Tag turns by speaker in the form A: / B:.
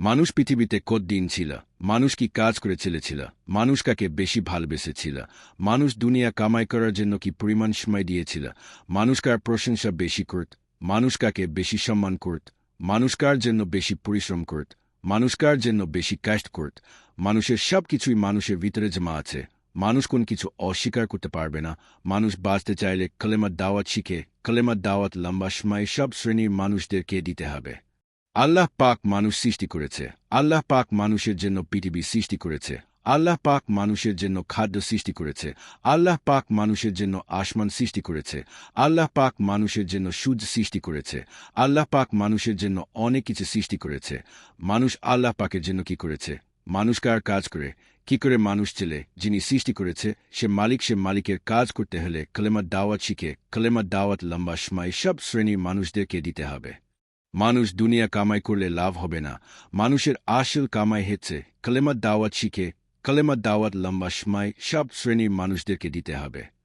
A: মানুষ পৃথিবীতে কত দিন ছিল? মানুষ কি কাজ করে ছেলেছিল মানুষ কাকে বেশি ভালবেসেছিল? মানুষ দুনিয়া কামাই করার জন্য কি পরিমাণ সময় দিয়েছিল? মানুষ কার প্রশংসা বেশি করত? মানুষ কাকে বেশি সম্মান করত? মানুষ কার জন্য বেশি পরিশ্রম করত? মানুষ কার জন্য বেশি কাস্ট করত? মানুষের সব কিছুই মানুষের ভিতরে জমা আছে। মানুষ কোন কিছু অস্বীকার করতে পারবে না। মানুষ বাঁচতে চাইলে কলেমার দাওয়াত শিখে, কলেমার দাওয়াত লম্বা সময় সব শ্রেণির মানুষদেরকে দিতে হবে। আল্লাহ পাক মানুষ সৃষ্টি করেছে। আল্লাহ পাক মানুষের জন্য পৃথিবী সৃষ্টি করেছে। আল্লাহ পাক মানুষের জন্য খাদ্য সৃষ্টি করেছে। আল্লাহ পাক মানুষের জন্য আসমান সৃষ্টি করেছে। আল্লাহ পাক মানুষের জন্য সূর্য সৃষ্টি করেছে। আল্লাহ পাক মানুষের জন্য অনেক কিছু সৃষ্টি করেছে। মানুষ আল্লাহ পাকের জন্য কি করেছে? মানুষ কার কাজ করে? কি করে মানুষ ছেলে যিনি সৃষ্টি করেছে, সে মালিক, সে মালিকের কাজ করতে হলে কলেমার দাওয়াত শিখে কলেমার দাওয়াত লম্বা সময় সব শ্রেণির মানুষদেরকে দিতে হবে। মানুষ দুনিয়া কামাই করলে লাভ হবে না। মানুষের আসল কামাই হচ্ছে কলেমার দাওয়াত শিখে কলেমার দাওয়াত লম্বা সময় সব শ্রেণির মানুষদেরকে দিতে হবে।